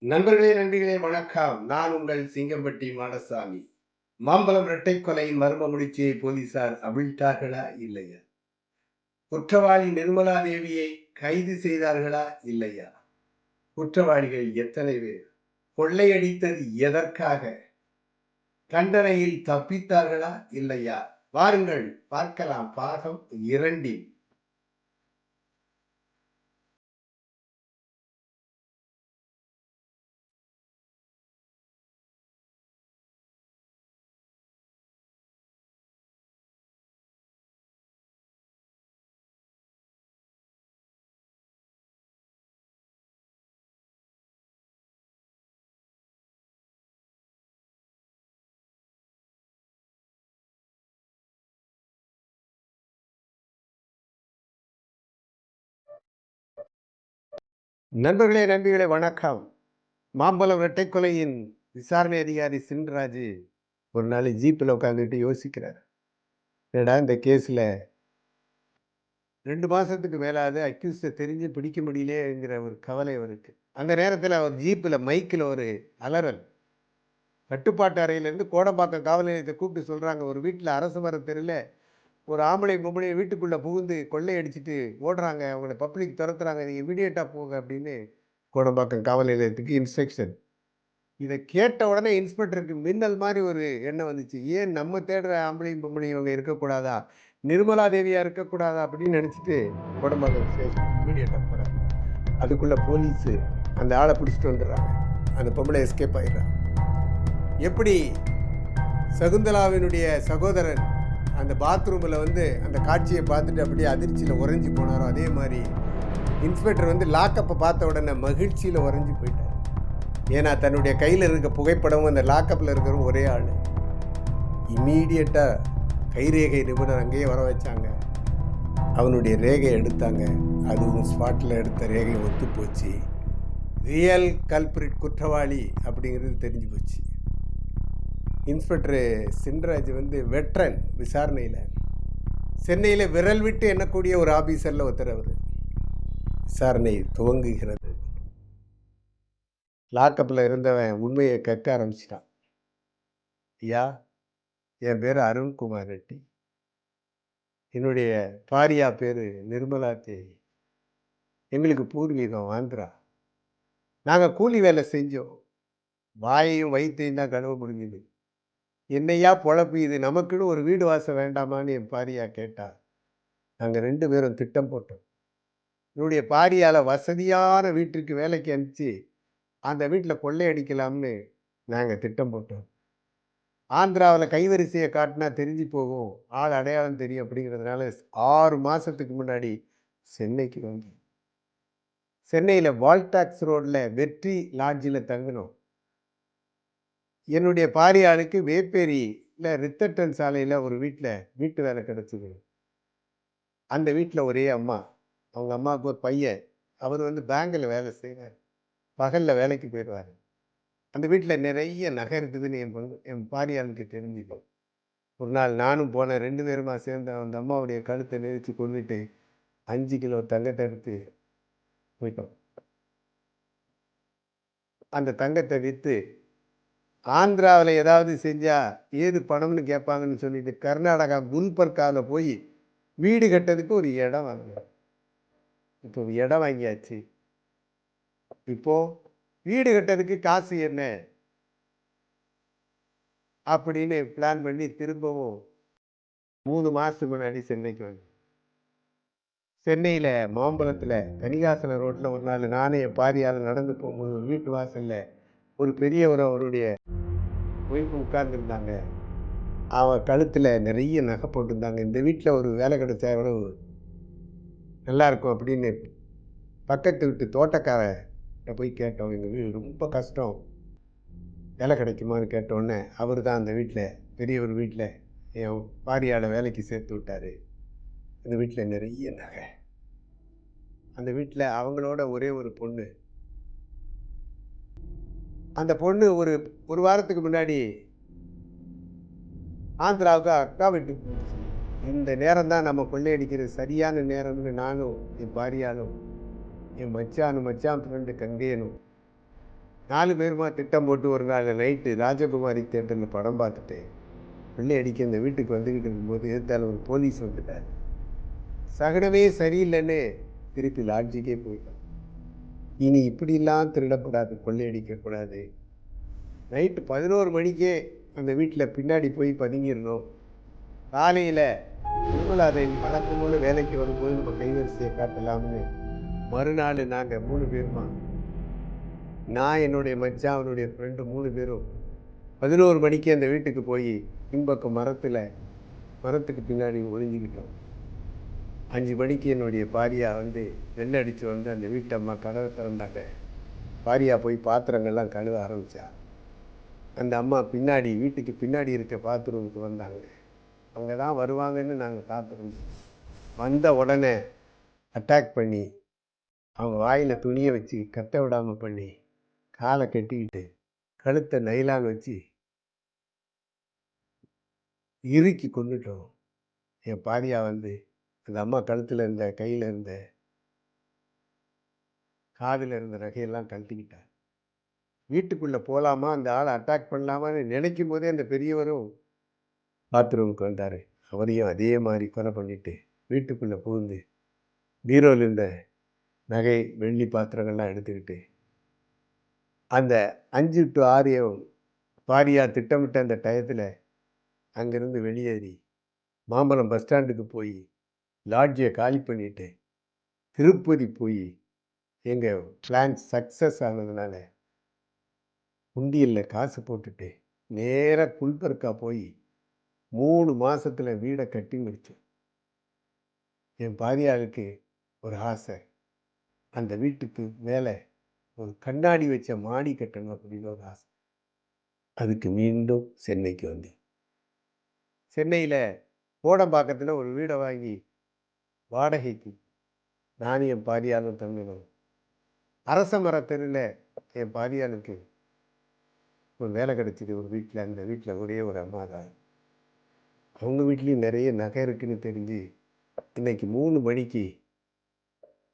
நண்பர்களே நன்றிகளே வணக்கம். நான் உங்கள் சிங்கம்பட்டி மாடசாமி. மாம்பழம் இரட்டை கொலையின் மர்ம முடிச்சியை போலீசார் அவிழ்த்தார்களா இல்லையா? குற்றவாளி நிர்மலா தேவியை கைது செய்தார்களா இல்லையா? குற்றவாளிகள் எத்தனை பேர்? கொள்ளையடித்தது எதற்காக? தண்டனையில் தப்பித்தார்களா இல்லையா? வாருங்கள் பார்க்கலாம் பாகம் இரண்டில். நண்பர்களே நண்பிகளே வணக்கம். மாம்பழம் இரட்டைக்கொலையின் விசாரணை அதிகாரி சின்ராஜ் ஒரு நாள் ஜீப்பில் உட்காந்துட்டு யோசிக்கிறார். என்னடா இந்த கேஸில் ரெண்டு மாதத்துக்கு மேலாவது அக்யூஸ்டை தெரிஞ்சு பிடிக்க முடியலையேங்கிற ஒரு கவலை அவருக்கு. அந்த நேரத்தில் அவர் ஜீப்பில் மைக்கில் ஒரு அலறல். கட்டுப்பாட்டு அறையிலேருந்து கோடம்பாக்கம் காவல் நிலையத்தை கூப்பிட்டு சொல்கிறாங்க ஒரு வீட்டில் அரசு மர தெருவில் ஒரு ஆம்பளை பொம்பளை வீட்டுக்குள்ளே புகுந்து கொள்ளையடிச்சிட்டு ஓடுறாங்க. அவங்கள பப்ளிக் துரத்துறாங்க. நீங்கள் இமீடியட்டாக போங்க அப்படின்னு கோடம்பாக்கம் காவல் நிலையத்துக்கு இன்ஸ்ட்ரக்ஷன் இதை கேட்ட உடனே இன்ஸ்பெக்டருக்கு மின்னல் மாதிரி ஒரு எண்ணம் வந்துச்சு. ஏன் நம்ம தேடுற ஆம்பளையும் பொம்பளையும் இவங்க இருக்கக்கூடாதா? நிர்மலா தேவியாக இருக்கக்கூடாதா அப்படின்னு நினச்சிட்டு கோடம்பாக்கம் ஸ்டேஷன் இமீடியட்டாக போகிறாங்க அதுக்குள்ளே போலீஸு அந்த ஆளை பிடிச்சிட்டு வந்துடுறாங்க. அந்த பொம்பளை எஸ்கேப் ஆகிடுறாங்க எப்படி சகுந்தலாவினுடைய சகோதரன் அந்த பாத்ரூமில் வந்து அந்த காட்சியை பார்த்துட்டு அப்படியே அதிர்ச்சியில் உறைஞ்சி போனாரோ அதே மாதிரி இன்ஸ்பெக்டர் வந்து லாக்கப்பை பார்த்த உடனே மகிழ்ச்சியில் உறைஞ்சி போயிட்டார். ஏன்னா தன்னுடைய கையில் இருக்க புகைப்படமும் அந்த லாக்கப்பில் இருக்கிறவங்க ஒரே ஆள். இம்மீடியட்டாக கைரேகை நிபுணர் அங்கேயே வர வச்சாங்க. அவனுடைய ரேகையை எடுத்தாங்க. அதுவும் ஸ்பாட்டில் எடுத்த ரேகை ஒத்து போச்சு ரியல் கல்பிரிட் குற்றவாளி அப்படிங்கிறது தெரிஞ்சு போச்சு. இன்ஸ்பெக்டர் சின்ராஜ் வந்து வெட்ரன் விசாரணையில் சென்னையில் விரல் விட்டு எண்ணக்கூடிய ஒரு ஆபீசரில் ஒருத்தர் அவர். விசாரணை துவங்குகிறது. லாக்கப்பில் இருந்தவன் உண்மையை கற்க ஆரம்பிச்சிட்டான். ஐயா என் பேர் அருண்குமார் ரெட்டி. என்னுடைய பாரியா பேர் நிர்மலா தேவி. எங்களுக்கு பூர்வீகம் ஆந்திரா. நாங்கள் கூலி வேலை செஞ்சோம். வாயையும் வயிற்றையும் தான் கழுவ முடிஞ்சுது. என்னையா பொழப்பு இது நமக்குன்னு ஒரு வீடு வாசம் வேண்டாமான்னு என் பாரியா கேட்டார் நாங்கள் ரெண்டு பேரும் திட்டம் போட்டோம். என்னுடைய பாரியால் வசதியான வீட்டுக்கு வேலைக்கு அனுப்பிச்சு அந்த வீட்டில் கொள்ளையடிக்கலாம்னு நாங்கள் திட்டம் போட்டோம். ஆந்திராவில் கைவரிசையை காட்டினா தெரிஞ்சு போகும். ஆள் அடையாளம் தெரியும் அப்படிங்கிறதுனால ஆறு மாதத்துக்கு முன்னாடி சென்னைக்கு வந்தோம். சென்னையில் வால்டாக்ஸ் ரோட்டில் வெற்றி லாட்ஜில் தங்கினோம். என்னுடைய பாரியாளுக்கு வேப்பேரியில் ரித்தட்டன் சாலையில் ஒரு வீட்டில் வீட்டு வேலை கிடச்சிது. அந்த வீட்டில் ஒரே அம்மா. அவங்க அம்மாவுக்கு ஒரு பையன். அவர் வந்து பேங்கில் வேலை செய்கிறார் பகலில் வேலைக்கு போயிடுவார். அந்த வீட்டில் நிறைய நகை இருக்குதுன்னு என் பொண்ணு என் பாரியாளுக்கு தெரிஞ்சுக்கும் ஒரு நாள் நானும் போனேன். ரெண்டு பேருமா சேர்ந்து அந்த அம்மாவுடைய கழுத்தை நெரிச்சு கொண்டுட்டு அஞ்சு கிலோ தங்கத்தை எடுத்து போயிட்டோம். அந்த தங்கத்தை விற்று ஆந்திராவில் ஏதாவது செஞ்சால் ஏது பணம்னு கேட்பாங்கன்னு சொல்லிட்டு கர்நாடகா முன்பற்காவில் போய் வீடு கட்டுறதுக்கு ஒரு இடம் வாங்கினோம் இப்போ இடம் வாங்கியாச்சு. இப்போது வீடு கட்டுறதுக்கு காசு என்ன? அப்படின்னு பிளான் பண்ணி திரும்பவும் மூணு மாதத்துக்கு முன்னாடி சென்னைக்கு வந்து சென்னையில் மாம்பழத்தில் கனிகாசன ரோட்டில் ஒரு நாள் நானே பாரியால் நடந்து போகும்போது வீட்டு வாசலில் ஒரு பெரியவர் அவருடைய போய் உட்கார்ந்துருந்தாங்க. அவன் கழுத்தில் நிறைய நகை போட்டிருந்தாங்க. இந்த வீட்டில் ஒரு வேலை கிடைச்சா எவ்வளவு நல்லாயிருக்கும் அப்படின்னு பக்கத்து வீட்டு தோட்டக்காரர்கிட்ட போய் கேட்டோம். எங்கள் வீடு ரொம்ப கஷ்டம். வேலை கிடைக்குமான்னு கேட்டோடனே அவர் தான் அந்த வீட்டில் பெரிய ஒரு வீட்டில் என் பாரியால் வேலைக்கு சேர்த்து விட்டார். அந்த வீட்டில் நிறைய நகை. அந்த வீட்டில் அவங்களோட ஒரே ஒரு பொண்ணு அந்த பொண்ணு ஒரு ஒரு வாரத்துக்கு முன்னாடி ஆந்திராவுக்கு அக்கா வீட்டுக்கு போச்சு. இந்த நேரம் தான் நம்ம கொள்ளையடிக்கிறது சரியான நேரம்னு நானும் என் பாரியாலும் என் மச்சானும் மச்சான் ஃப்ரெண்டு கங்கையனும் நாலு பேருமா திட்டம் போட்டு ஒரு நாள் நைட்டு ராஜகுமாரி தேட்டரில் படம் பார்த்துட்டு பிள்ளை அடிக்க இந்த வீட்டுக்கு வந்துக்கிட்டு இருக்கும்போது எதிர்த்தால ஒரு போலீஸ் வந்துட்டார். சகடமே சரியில்லைன்னு திருப்பி லாட்ஜிக்கே போயிட்டான் இனி இப்படிலாம் திருடக்கூடாது கொள்ளையடிக்கக்கூடாது. நைட்டு பதினோரு மணிக்கே அந்த வீட்டில் பின்னாடி போய் பதுங்கிடணும். காலையில் நிர்மலாதேவி வழக்கம் போல வேலைக்கு வரும்போது நம்ம கைவரிசையை காட்டலாம்னு மறுநாள் நாங்கள் மூணு பேருமா. நான் என்னுடைய மச்சான் அவனுடைய ஃப்ரெண்டு மூணு பேரும் பதினோரு மணிக்கு அந்த வீட்டுக்கு போய் பின்பக்கம் மரத்தில் மரத்துக்கு பின்னாடி ஒழிஞ்சிக்கிட்டோம் அஞ்சு மணிக்கு என்னுடைய பாரியா வந்து நெல் அடித்து வந்து அந்த வீட்டம்மா கதவை திறந்தாங்க. பாரியா போய் பாத்திரங்கள்லாம் கழுவ ஆரம்பித்தா அந்த அம்மா பின்னாடி வீட்டுக்கு பின்னாடி இருக்க பாத்ரூமுக்கு வந்தாங்க. அவங்க தான் வருவாங்கன்னு நாங்கள் காத்திருந்தோம். வந்த உடனே அட்டாக் பண்ணி அவங்க வாயில் துணியை வச்சு கத்த விடாமல் பண்ணி காலை கட்டிக்கிட்டு கழுத்தை நைலாக வச்சு இறுக்கி கொண்டுட்டோம். என் பாரியா வந்து அந்த அம்மா கழுத்தில் இருந்த கையில் இருந்த காதில் இருந்த நகையெல்லாம் கழட்டிக்கிட்டார். வீட்டுக்குள்ளே போகலாமா அந்த ஆளை அட்டாக் பண்ணலாமான்னு நினைக்கும் போதே அந்த பெரியவரும் பாத்ரூமுக்கு வந்தார். அவரையும் அதே மாதிரி கொலை பண்ணிவிட்டு வீட்டுக்குள்ளே புகுந்து பீரோவில் இருந்த நகை வெள்ளி பாத்திரங்கள்லாம் எடுத்துக்கிட்டு அந்த அஞ்சு டு ஆரியம் பாரியா திட்டமிட்ட அந்த டயத்தில் அங்கேருந்து வெளியேறி மாம்பழம் பஸ் ஸ்டாண்டுக்கு போய் லாட்ஜியை காலி பண்ணிட்டு திருப்பதி போய் எங்கள் பிளான் சக்ஸஸ் ஆனதுனால உண்டியலில் காசு போட்டுட்டு நேராக குல்பர்க்கா போய் மூணு மாதத்தில் வீடை கட்டி முடித்தோம் என் பாரியாளுக்கு ஒரு ஆசை. அந்த வீட்டுக்கு மேலே ஒரு கண்ணாடி வச்ச மாடி கட்டணும் அப்படின்னு ஒரு ஆசை. அதுக்கு மீண்டும் சென்னைக்கு வந்தேன். சென்னையில் கோடம்பாக்கத்தில் ஒரு வீடை வாங்கி வாடகைக்கு நான் என் பாரியான தங்கணும் அரச மரத்தெருவில் என் பாரியானுக்கு ஒரு வேலை கிடச்சிது. ஒரு வீட்டில் அந்த வீட்டில் ஒரே ஒரு அம்மா தான். அவங்க வீட்லேயும் நிறைய நகை இருக்குன்னு தெரிஞ்சு இன்னைக்கு மூணு மணிக்கு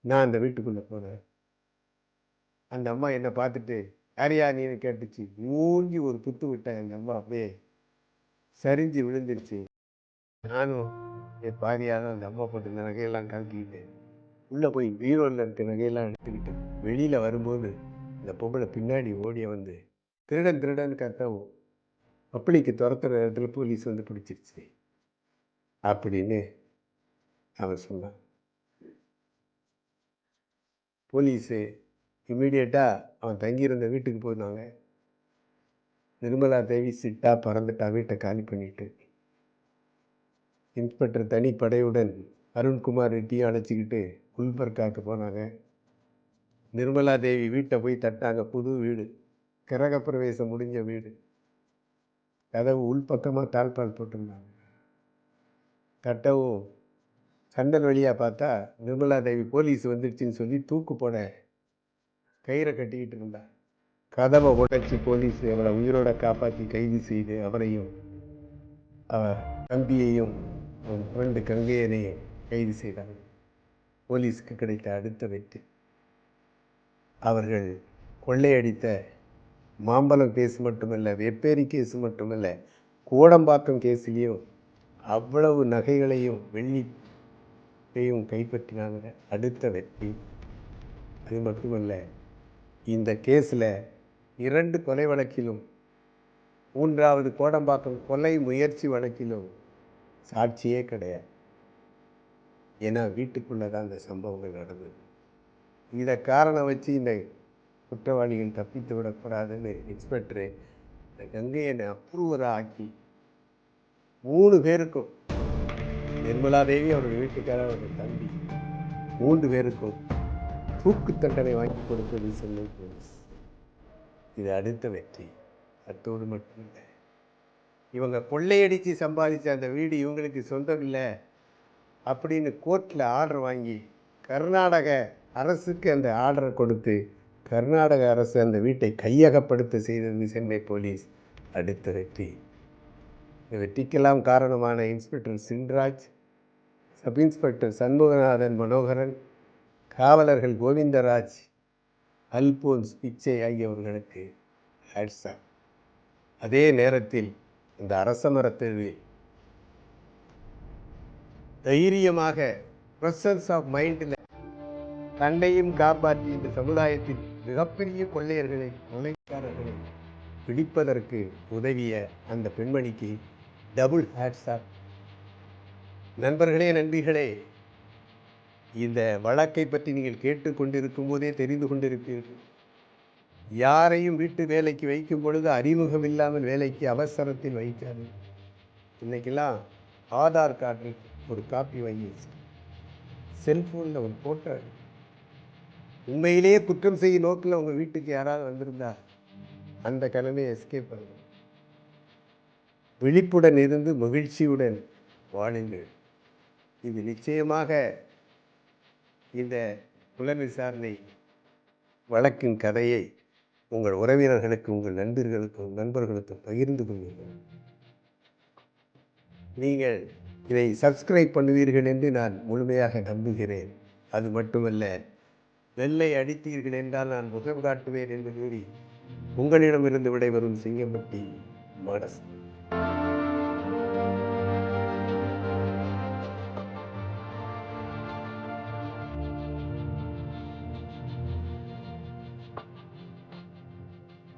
நான் அந்த வீட்டுக்குள்ளே போனேன். அந்த அம்மா என்னை பார்த்துட்டு யாரையா நீன்னு கேட்டுச்சு. மூஞ்சி ஒரு குத்து விட்டேன் எங்கள் அம்மா அப்படியே சரிஞ்சு விழுந்துருச்சு. நானும் என் பாரியாக அந்த அம்மா போட்டு நகையெல்லாம் கலக்கிக்கிட்டேன் உள்ளே போய் பீரோவில் இருக்க நகையெல்லாம் எடுத்துக்கிட்டு வெளியில் வரும்போது இந்த பொம்பளை பின்னாடி ஓடிய வந்து திருடன் திருடன் கத்தவும் பப்ளிக்கு துரத்துற இடத்துல போலீஸ் வந்து பிடிச்சிருச்சு அப்படின்னு அவன் சொன்னான். போலீஸு இம்மீடியட்டாக அவன் தங்கியிருந்த வீட்டுக்கு போனாங்க. நிர்மலா தேவி சிட்டா பறந்துட்டா வீட்டை காலி பண்ணிட்டு இன்ஸ்பெக்டர் தனிப்படையுடன் அருண்குமார் ரெட்டியை அழைச்சிக்கிட்டு குல்பர்காக்கு போனாங்க. நிர்மலா தேவி வீட்டை போய் தட்டாங்க. புது வீடு. கிரகப்பிரவேசம் முடிஞ்ச வீடு. கதவு உள்பக்கமாக தாழ்பால் போட்டிருந்தாங்க. தட்டவும் சண்டல் வழியாக பார்த்தா நிர்மலா தேவி போலீஸ் வந்துடுச்சின்னு சொல்லி தூக்கு போட கயிறை கட்டிக்கிட்டு இருந்தா. கதவை உடைச்சி போலீஸ் அவளை உயிரோட காப்பாற்றி கைது செய்து அவரையும் அவ தம்பியையும் ரெண்டு கங்கையனையும் கைது செய்தாங்க போலீஸுக்கு கிடைத்த அடுத்த வெற்றி. அவர்கள் கொள்ளையடித்த மாம்பழம் கேஸ் மட்டுமல்ல வெப்பேரி கேஸ் மட்டுமல்ல கோடம்பாக்கம் கேஸ்லேயும் அவ்வளவு நகைகளையும் வெள்ளியையும் கைப்பற்றினாங்க. அடுத்த வெற்றி. அது மட்டுமல்ல இந்த கேஸில் இரண்டு கொலை வழக்கிலும் மூன்றாவது கோடம்பாக்கம் கொலை முயற்சி வழக்கிலும் சாட்சியே கிடையாது. ஏன்னா வீட்டுக்குள்ளே தான் இந்த சம்பவங்கள் நடந்தது. இதை காரணம் வச்சு இந்த குற்றவாளிகள் தப்பித்து விடக்கூடாதுன்னு இன்ஸ்பெக்டரு இந்த கங்கையனை அப்ரூவராக ஆக்கி மூணு பேருக்கும் நிர்மலா தேவி அவருடைய வீட்டுக்காரர் அவருடைய தம்பி மூன்று பேருக்கும் தூக்கு தண்டனை வாங்கி கொடுத்தது சென்னை போலீஸ். இது அடுத்த வெற்றி. அத்தோடு மட்டுமில்லை இவங்க கொள்ளையடித்து சம்பாதிச்ச அந்த வீடு இவங்களுக்கு சொந்தம் இல்லை அப்படின்னு கோர்ட்டில் ஆர்டர் வாங்கி கர்நாடக அரசுக்கு அந்த ஆர்டரை கொடுத்து கர்நாடக அரசு அந்த வீட்டை கையகப்படுத்த செய்தது சென்னை போலீஸ் அடுத்த வெற்றி. இந்த வெற்றிக்கெல்லாம் காரணமான inspector Chinraj sub inspector Shanmuganathan Manoharan காவலர்கள் கோவிந்தராஜ் அல்போன்ஸ் பிச்சை ஆகியவர்களுக்கு ஹேட்ஸாப் அதே நேரத்தில் இந்த அரச மரத்தெருவில் தைரியமாக ப்ரெசன்ஸ் ஆஃப் மைண்டில் தண்டையும் காப்பாற்றி இந்த சமுதாயத்தில் மிகப்பெரிய கொள்ளையர்களை கொலைக்காரர்களை பிடிப்பதற்கு உதவிய அந்த பெண்மணிக்கு டபுள் ஹேட்ஸாப் நண்பர்களே நண்பிகளே இந்த வழக்கை பற்றி நீங்கள் கேட்டுக்கொண்டிருக்கும் போதே தெரிந்து கொண்டிருப்பீர்கள். யாரையும் வீட்டு வேலைக்கு வைக்கும் பொழுது அறிமுகம் இல்லாமல் வேலைக்கு அவசரத்தில் வைக்காது. இன்றைக்கெல்லாம் ஆதார் கார்டு ஒரு காப்பி வாங்கி செல்ஃபோனில் ஒரு ஃபோட்டோ உண்மையிலேயே குற்றம் செய்யும் நோக்கில் உங்கள் வீட்டுக்கு யாராவது வந்திருந்தா அந்த கிழமையை எஸ்கேப் பண்ணுங்க விழிப்புடன் இருந்து மகிழ்ச்சியுடன் வாழுங்கள். இது நிச்சயமாக இந்த புலன் விசாரணை வழக்கின் கதையை உங்கள் உறவினர்களுக்கு உங்கள் நண்பர்களுக்கும் நண்பர்களுக்கும் பகிர்ந்து கொள்ளுங்கள். நீங்கள் இதை சப்ஸ்கிரைப் பண்ணுவீர்கள் என்று நான் முழுமையாக நம்புகிறேன். அது மட்டுமல்ல வெள்ளை அடித்தீர்கள் என்றால் நான் முகம் காட்டுவேன் என்று கூறி உங்களிடமிருந்து விடைபெறும் சிங்கம்பட்டி மனசு